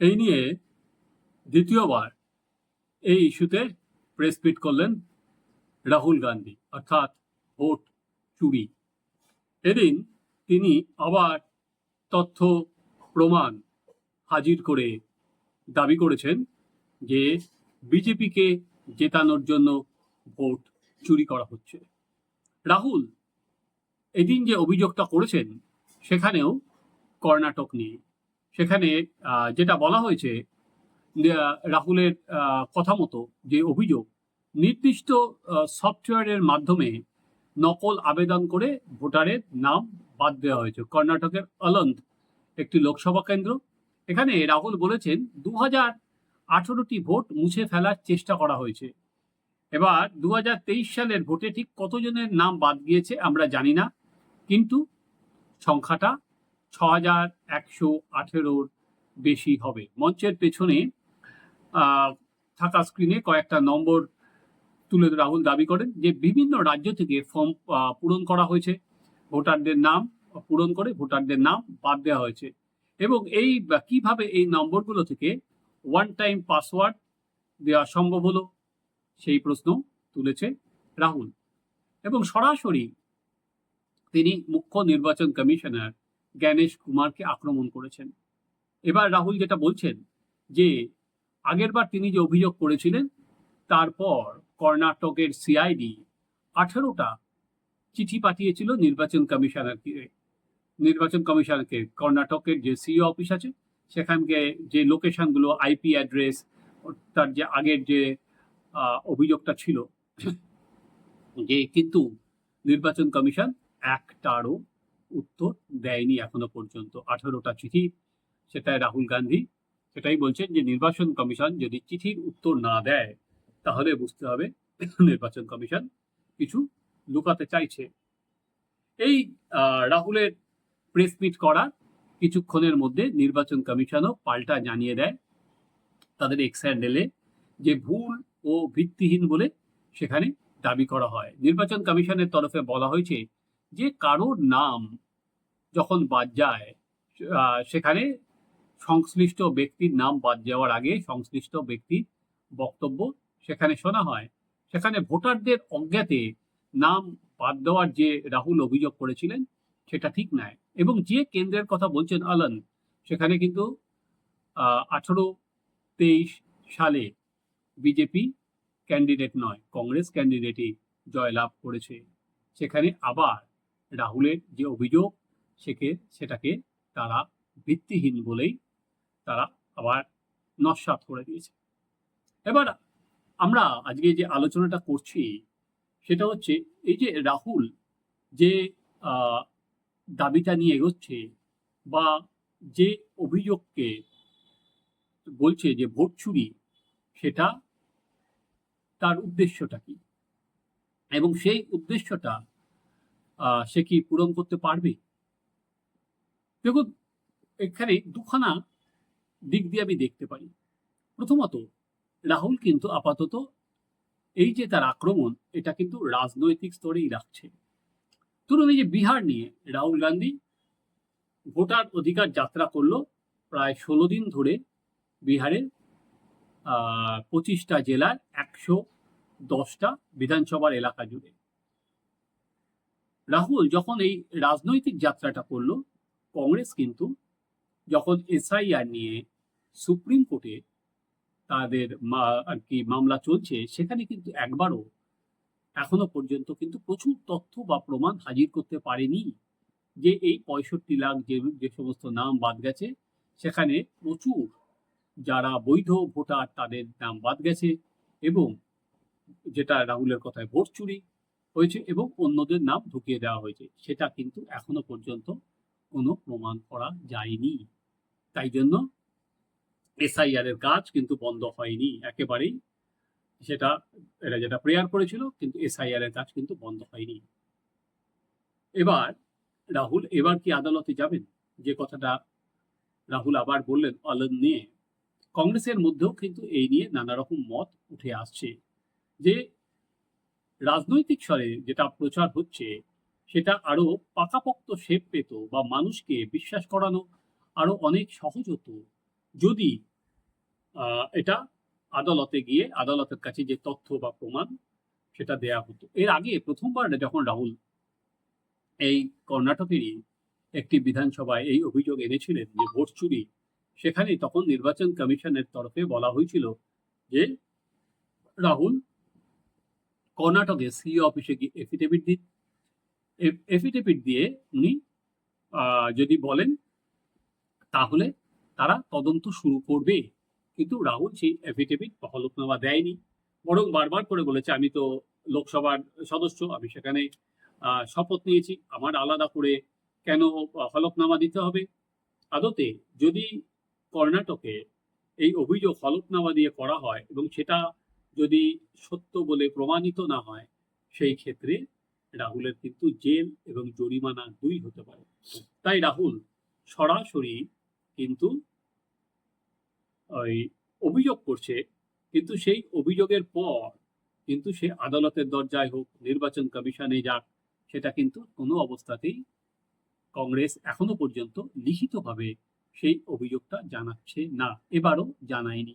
এই নিয়ে দ্বিতীয়বার এই ইস্যুতে প্রেস পিট করলেন রাহুল গান্ধী, অর্থাৎ ভোট চুরি। এদিন তিনি আবার তথ্য প্রমাণ হাজির করে দাবি করেছেন যে বিজেপিকে জেতানোর জন্য ভোট চুরি করা হচ্ছে। রাহুল এদিন যে অভিযোগটা করেছেন, সেখানেও কর্ণাটক নিয়ে সেখানে যেটা বলা হয়েছে রাহুলের কথা মতো যে অভিযোগ, নির্দিষ্ট সফটওয়্যারের মাধ্যমে নকল আবেদন করে ভোটারের নাম বাদ দেওয়া হয়েছে। কর্ণাটকের অলন্দ, একটি লোকসভা কেন্দ্র। এখানে রাহুল বলেছেন দু হাজার আঠেরোটি ভোট মুছে ফেলার চেষ্টা করা হয়েছে। এবার দু হাজার তেইশ সালের ভোটে ঠিক কতজনের নাম বাদ গিয়েছে আমরা জানি না, কিন্তু সংখ্যাটা ছ হাজার একশো আঠেরোর বেশি হবে। মঞ্চের পেছনে থাকা স্ক্রিনে কয়েকটা নম্বর তুলে রাহুল দাবি করেন যে, বিভিন্ন রাজ্য থেকে ফর্ম পূরণ করা হয়েছে। ভোটারদের নাম পূরণ করে ভোটারদের নাম বাদ দেওয়া হয়েছে। এবং এই কীভাবে এই নম্বরগুলো থেকে ওয়ান টাইম পাসওয়ার্ড দেওয়া সম্ভব হলো, সেই প্রশ্ন তুলেছে রাহুল। এবং সরাসরি তিনি মুখ্য নির্বাচন কমিশনার জ্ঞানেশ কুমারকে আক্রমণ করেছেন। এবার রাহুল যেটা বলছেন যে আগেরবার তিনি যে অভিযোগ করেছিলেন, তারপর কর্ণাটকের সিআইডি আঠেরোটা চিঠি পাঠিয়েছিল নির্বাচন কমিশনারকে। নির্বাচন কমিশনারকে, কর্ণাটকের যে সিইও অফিস আছে, সেখানকে যে লোকেশনগুলো আইপি অ্যাড্রেস, তার যে আগের যে অভিযোগটা ছিল। যে কিন্তু নির্বাচন কমিশন একটারও উত্তর দেয়নি এখনও পর্যন্ত। আঠেরোটা চিঠি, সেটাই রাহুল গান্ধী। সেটাই বলছেন যে, নির্বাচন কমিশন যদি চিঠির উত্তর না দেয়, তাহলে বুঝতে হবে নির্বাচন কমিশন কিছু লুকাতে চাইছে। এই রাহুলের প্রেস মিট করা কিছুক্ষণের মধ্যে নির্বাচন কমিশনও পাল্টা জানিয়ে দেয় তাদের এক্স হ্যান্ডেলে যে, ভুল ও ভিত্তিহীন বলে সেখানে দাবি করা হয়। নির্বাচন কমিশনের তরফে বলা হয়েছে যে, কারোর নাম যখন বাদ যায় সেখানে সংশ্লিষ্ট ব্যক্তির নাম বাদ যাওয়ার আগে সংশ্লিষ্ট ব্যক্তির বক্তব্য সেখানে শোনা হয়। সেখানে ভোটারদের অজ্ঞাতে নাম বাদ দেওয়ার যে রাহুল অভিযোগ করেছিলেন, সেটা ঠিক নয় এবং যে কেন্দ্রের কথা বলছেন আলন, সেখানে কিন্তু আঠারো তেইশ সালে বিজেপি ক্যান্ডিডেট নয়, কংগ্রেস ক্যান্ডিডেটই জয়লাভ করেছে। সেখানে আবার রাহুলের যে অভিযোগ সেকে সেটাকে তারা ভিত্তিহীন বলেই তারা আবার নস্বাত করে দিয়েছে। এবার আমরা আজকে যে আলোচনাটা করছি, সেটা হচ্ছে এই যে রাহুল যে দাবিটা নিয়ে এগোচ্ছে বা যে অভিযোগকে বলছে যে ভোট চুরি, সেটা তার উদ্দেশ্যটা কি? এবং সেই উদ্দেশ্যটা সে কি পূরণ করতে পারবে? দেখুন, এখানে দুখানা দিক দিয়ে আমি দেখতে পারি প্রথমত, রাহুল কিন্তু আপাতত এই যে তার আক্রমণ, এটা কিন্তু রাজনৈতিক স্তরেই রাখছে। ধরুন, এই যে বিহার নিয়ে রাহুল গান্ধী ভোটার অধিকার যাত্রা করল প্রায় ষোলো দিন ধরে বিহারের পঁচিশটা জেলার একশো দশটা বিধানসভার এলাকা জুড়ে। রাহুল যখন এই রাজনৈতিক যাত্রাটা করল কংগ্রেস কিন্তু যখন এসআইআর নিয়ে সুপ্রিম কোর্টে তাদের আর কি মামলা চলছে, সেখানে কিন্তু একবারও এখনও পর্যন্ত কিন্তু প্রচুর তথ্য বা প্রমাণ হাজির করতে পারেনি যে এই পঁয়ষট্টি লাখ যে যে সমস্ত নাম বাদ গেছে, সেখানে প্রচুর যারা বৈধ ভোটার তাদের নাম বাদ গেছে এবং যেটা রাহুলের কথায় ভোট চুরি হয়েছে এবং অন্যদের নাম ঢুকিয়ে দেওয়া হয়েছে, সেটা কিন্তু এখনও পর্যন্ত কোনো প্রমাণ করা যায়নি। তাই জন্য এসআইআর এর কাজ কিন্তু বন্ধ হয়নি। একেবারেই সেটা এরা যেটা প্রেয়ার করেছিল, কিন্তু এসআইআর এর কাজ কিন্তু বন্ধ হয়নি। এবার রাহুল, এবার কি আদালতে যাবেন? যে কথাটা রাহুল আবার বললেন অলন নিয়ে। কংগ্রেসের মধ্যেও কিন্তু এই নিয়ে নানা রকম মত উঠে আসছে যে রাজনৈতিক স্বরে যেটা প্রচার হচ্ছে সেটা আরও পাকাপোক্ত শেপ পেত বা মানুষকে বিশ্বাস করানো আরও অনেক সহজ হতো। যদি এটা আদালতে গিয়ে, আদালতের কাছে যে তথ্য বা প্রমাণ সেটা দেয়া হতো। এর আগে প্রথমবার যখন রাহুল এই কর্ণাটকেরই একটি বিধানসভায় এই অভিযোগ এনেছিলেন যে ভোট চুরি, সেখানে তখন নির্বাচন কমিশনের তরফে বলা হয়েছিল যে রাহুল কর্ণাটকে সিইও অফিসে গিয়ে এফিডেভিট দিন। এফিডেভিট দিয়ে উনি যদি বলেন, তাহলে তারা তদন্ত শুরু করবে। কিন্তু রাহুল সেই এফিডেভিট হলফনামা দেয়নি। বরং বারবার করে বলেছে, আমি তো লোকসভার সদস্য, আমি সেখানে শপথ নিয়েছি, আমার আলাদা করে কেন হলফনামা দিতে হবে? আদতে যদি কর্ণাটকে এই অভিযোগ হলফনামা দিয়ে করা হয় এবং সেটা যদি সত্য বলে প্রমাণিত না হয়, সেই ক্ষেত্রে রাহুলের কিন্তু জেল এবং জরিমানা দুই হতে পারে। তাই রাহুল সরাসরি কিন্তু ওই অভিযোগ করছে, কিন্তু সেই অভিযোগের পর কিন্তু সে আদালতের দরজায় হোক, নির্বাচন কমিশনে যাক, সেটা কিন্তু কোনো অবস্থাতেই কংগ্রেস এখনও পর্যন্ত লিখিতভাবে সেই অভিযোগটা জানাচ্ছে না, এবারও জানায়নি।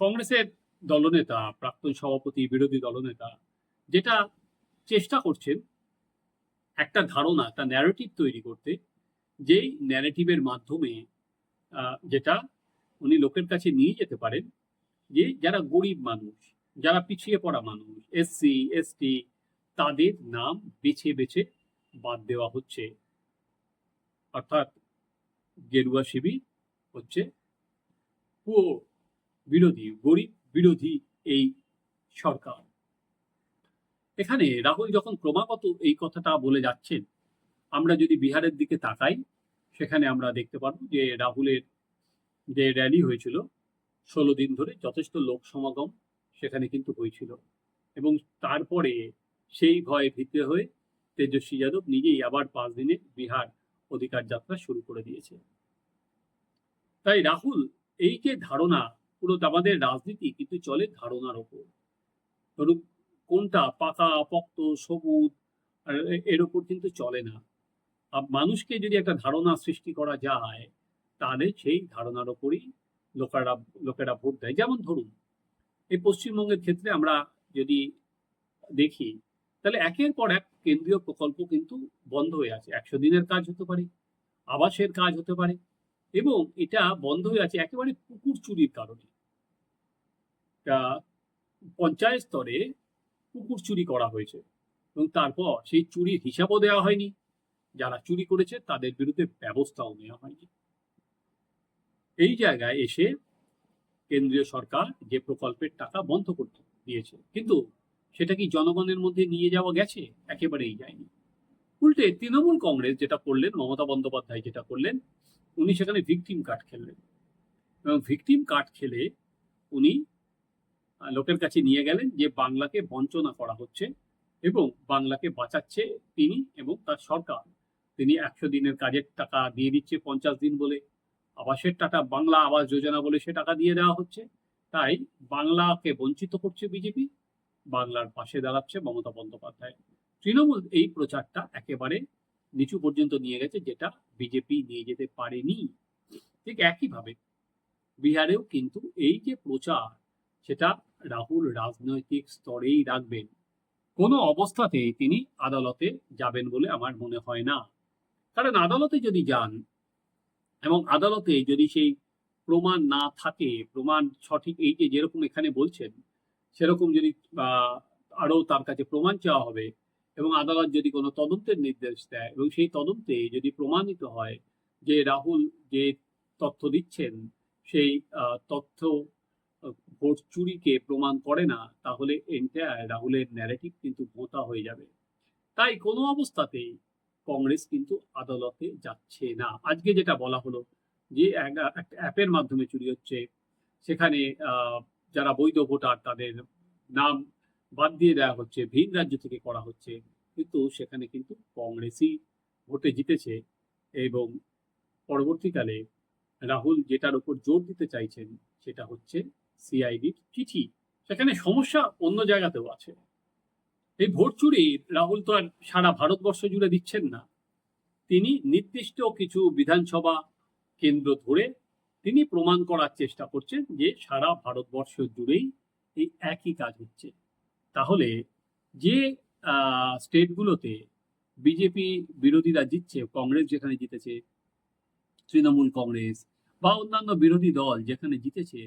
কংগ্রেসের দলনেতা, প্রাক্তন সভাপতি, বিরোধী দলনেতা, যেটা চেষ্টা করছেন একটা ধারণা, একটা ন্যারেটিভ তৈরি করতে, যেই ন্যারেটিভের মাধ্যমে যেটা উনি লোকের কাছে নিয়ে যেতে পারেন, যে যারা গরিব মানুষ, যারা পিছিয়ে পড়া মানুষ এসসি এসটি তাদের নাম বেছে বেছে বাদ দেওয়া হচ্ছে। অর্থাৎ গেরুয়া শিবির হচ্ছে পুরো বিরোধী, গরিব বিরোধী এই সরকার। এখানে রাহুল যখন ক্রমাগত এই কথাটা বলে যাচ্ছেন, আমরা যদি বিহারের দিকে তাকাই, সেখানে আমরা দেখতে পারব যে রাহুলের যে র্যালি হয়েছিল, ষোলো দিন ধরে যথেষ্ট লোক সমাগম সেখানে কিন্তু হয়েছিল। এবং তারপরে সেই ভয়ে ভীতে হয়ে তেজস্বী যাদব নিজেই আবার পাঁচ দিনে বিহার অধিকার যাত্রা শুরু করে দিয়েছে। তাই রাহুল এই যে ধারণা পুরো আমাদের রাজনীতি, কিন্তু চলে ধারণার ওপর। ধরুন কোনটা পাকা, পক্ত, সবুজ এর ওপর কিন্তু চলে না। মানুষকে যদি একটা ধারণা সৃষ্টি করা যায়, তাহলে সেই ধারণার ওপরই লোকেরা লোকেরা ভোট দেয়। যেমন ধরুন, এই পশ্চিমবঙ্গের ক্ষেত্রে আমরা যদি দেখি, তাহলে একের পর এক কেন্দ্রীয় প্রকল্প কিন্তু বন্ধ হয়ে আছে। একশো দিনের কাজ হতে পারে, আবাসের কাজ হতে পারে এবং এটা বন্ধ হয়ে আছে একেবারে পুকুর চুরির কারণে। পঞ্চায়েত স্তরে পুকুর চুরি করা হয়েছে এবং তারপর সেই চুরির হিসাবও দেওয়া হয়নি। যারা চুরি করেছে তাদের বিরুদ্ধে ব্যবস্থাও নেওয়া হয়নি। এই জায়গায় এসে কেন্দ্রীয় সরকার যে প্রকল্পের টাকা বন্ধ করতে দিয়েছে, কিন্তু সেটা কি জনগণের মধ্যে নিয়ে যাওয়া গেছে? একেবারেই যায়নি। উল্টে তৃণমূল কংগ্রেস যেটা করলেন, মমতা বন্দ্যোপাধ্যায় যেটা করলেন উনি সেখানে ভিকটিম কার্ড খেললেন। এবং ভিকটিম কার্ড খেলে উনি লোকের কাছে নিয়ে গেলেন যে বাংলাকে বঞ্চনা করা হচ্ছে এবং বাংলাকে বাঁচাচ্ছে তিনি এবং তার সরকার। তিনি একশো দিনের কাজের টাকা দিয়ে দিচ্ছে পঞ্চাশ দিন বলে। আবাসের টাকা, বাংলা আবাস যোজনা বলে সে টাকা দিয়ে দেওয়া হচ্ছে। তাই বাংলাকে বঞ্চিত করছে বিজেপি। বাংলার পাশে দাঁড়াচ্ছে মমতা বন্দ্যোপাধ্যায়। তৃণমূল এই প্রচারটা একেবারে নিচু পর্যন্ত নিয়ে গেছে যেটা বিজেপি নিয়ে যেতে পারেনি। ঠিক একইভাবে বিহারেও কিন্তু এই যে প্রচার সেটা রাহুল রাজনৈতিক স্তরেই রাখবেন। কোনো অবস্থাতেই তিনি আদালতে যাবেন বলে আমার মনে হয় না। কারণ আদালতে যদি যান এবং আদালতে যদি সেই প্রমাণ না থাকে প্রমাণ সঠিক এই যে যেরকম এখানে বলছেন সেরকম যদি আহ, আরও তার কাছে প্রমাণ চাওয়া হবে এবং আদালত যদি কোনো তদন্তের নির্দেশ দেয় এবং সেই তদন্তে যদি প্রমাণিত হয় যে রাহুল যে তথ্য দিচ্ছেন, সেই তথ্য ভোট চুরিকে প্রমাণ করে না, তাহলে এন্টায়ার রাহুলের ন্যারেটিভ কিন্তু ভোঁতা হয়ে যাবে। তাই কোনো অবস্থাতেই কংগ্রেস কিন্তু আদালতে যাচ্ছে না। আজকে যেটা বলা হলো যে একটা অ্যাপের মাধ্যমে চুরি হচ্ছে, সেখানে যারা বৈধ ভোটার তাদের নাম বাদ দিয়ে দেওয়া হচ্ছে, ভিন রাজ্য থেকে করা হচ্ছে। কিন্তু সেখানে কিন্তু কংগ্রেসই ভোটে জিতেছে এবং পরবর্তীকালে রাহুল যেটার উপর জোর দিতে চাইছেন সেটা হচ্ছে সিআইডির চিঠি। সেখানে সমস্যা অন্য জায়গাতেও আছে। এই ভোট চুরি রাহুল তো আর সারা ভারতবর্ষ জুড়ে দিচ্ছেন না। তিনি নির্দিষ্ট কিছু বিধানসভা কেন্দ্র ধরে তিনি প্রমাণ করার চেষ্টা করছেন যে সারা ভারতবর্ষ জুড়েই এই একই কাজ হচ্ছে। তাহলে যে স্টেটগুলোতে বিজেপি বিরোধীরা জিতছে, কংগ্রেস যেখানে জিতেছে, তৃণমূল কংগ্রেস বা অন্যান্য বিরোধী দল যেখানে জিতেছে,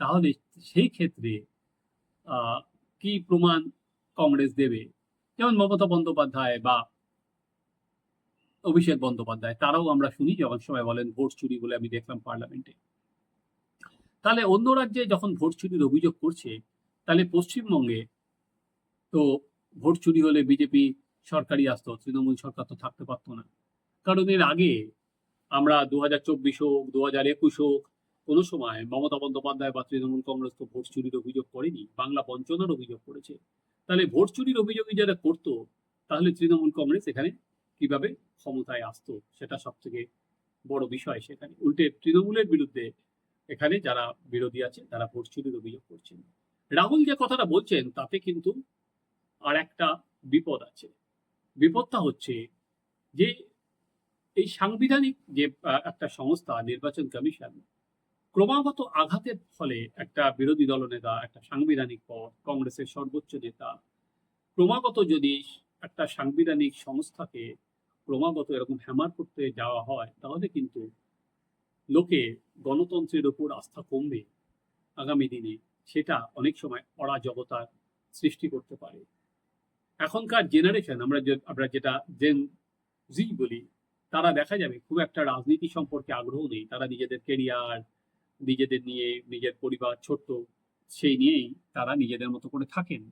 তাহলে সেই ক্ষেত্রে কি প্রমাণ কংগ্রেস দেবে? যেমন মমতা বন্দ্যোপাধ্যায় বা অভিষেক বন্দ্যোপাধ্যায়, তারাও আমরা শুনি যে অনেক সময় বলেন ভোট চুরি বলে আমি দেখলাম পার্লামেন্টে। তাহলে অন্য রাজ্যে যখন ভোট চুরির অভিযোগ করছে, তাহলে পশ্চিমবঙ্গে তো ভোট চুরি হলে বিজেপি সরকারই আসতো, তৃণমূল সরকার তো থাকতে পারতো না। কারণ এর আগে আমরা দু হাজার চব্বিশ হোক দু হাজার একুশ হোক, কোনো সময় মমতা বন্দ্যোপাধ্যায় বা তৃণমূল কংগ্রেস তো ভোট চুরির অভিযোগ করেনি, বাংলা বঞ্চনার অভিযোগ করেছে। তাহলে ভোট চুরির অভিযোগই যারা করতো, তাহলে তৃণমূল কংগ্রেস এখানে কীভাবে ক্ষমতায় আসতো, সেটা সব থেকে বড় বিষয় সেখানে। উল্টে তৃণমূলের বিরুদ্ধে এখানে যারা বিরোধী আছে, তারা ভোট চুরির অভিযোগ করছেন। রাহুল যে কথাটা বলছেন, তাতে কিন্তু আর একটা বিপদ আছে। বিপদটা হচ্ছে যে এই সাংবিধানিক যে একটা সংস্থা, নির্বাচন কমিশন, ক্রমাগত আঘাতের ফলে একটা বিরোধী দলনেতা একটা সাংবিধানিক পদ, কংগ্রেসের সর্বোচ্চ নেতা, ক্রমাগত যদি একটা সাংবিধানিক সংস্থাকে ক্রমাগত এরকম হ্যামার করতে যাওয়া হয়, তাহলে কিন্তু লোকে গণতন্ত্রের উপর আস্থা কমবে আগামী দিনে। সেটা অনেক সময় অরাজকতার সৃষ্টি করতে পারে। এখনকার জেনারেশন আমরা যে- আমরা যেটা জেন জি বলি, তারা দেখা যাবে খুব একটা রাজনীতি সম্পর্কে আগ্রহ নেই। তারা নিজেদের কেরিয়ার নিজেদের নিয়ে, নিজের পরিবার ছোট্ট, সেই নিয়েই তারা নিজেদের মতো করে থাকেন।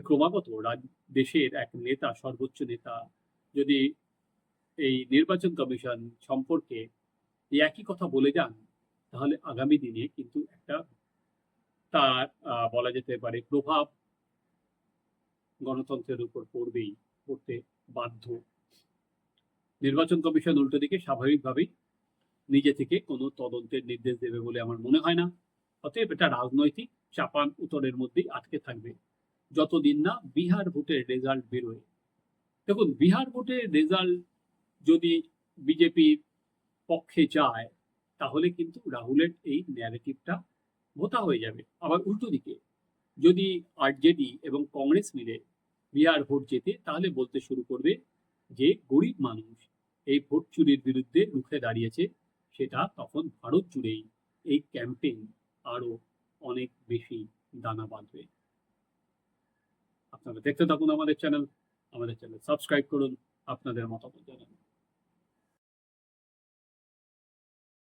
ক্রমাগত দেশের এক নেতা, সর্বোচ্চ নেতা, যদি এই নির্বাচন কমিশন সম্পর্কে একই কথা বলে যান, তাহলে আগামী দিনে কিন্তু একটা তার বলা যেতে পারে প্রভাব গণতন্ত্রের উপর পড়বেই, পড়তে বাধ্য। নির্বাচন কমিশন উল্টো দিকে স্বাভাবিকভাবেই নিজে থেকে কোনো তদন্তের নির্দেশ দেবে বলে আমার মনে হয় না। অতএব এটা রাজনৈতিক চাপান উত্তরের মধ্যেই আটকে থাকবে। যতদিন না বিহার ভোটের রেজাল্ট বেরোয়। দেখুন, বিহার ভোটের রেজাল্ট যদি বিজেপির পক্ষে যায়, তাহলে কিন্তু রাহুলের এই ন্যারেটিভটা ভোতা হয়ে যাবে। আবার উল্টো দিকে, যদি আরজেডি এবং কংগ্রেস মিলে বিহার ভোট যেতে তাহলে বলতে শুরু করবে যে গরিব মানুষ। এই ভোট চুরির বিরুদ্ধে রুখে দাঁড়িয়েছে, সেটা তখন ভারত জুড়েই। এই ক্যাম্পেইন আরও অনেক বেশি দানা বাঁধবে। আপনারা দেখতে থাকুন আমাদের চ্যানেল। আমাদের চ্যানেল সাবস্ক্রাইব করুন, আপনাদের মতামত জানান।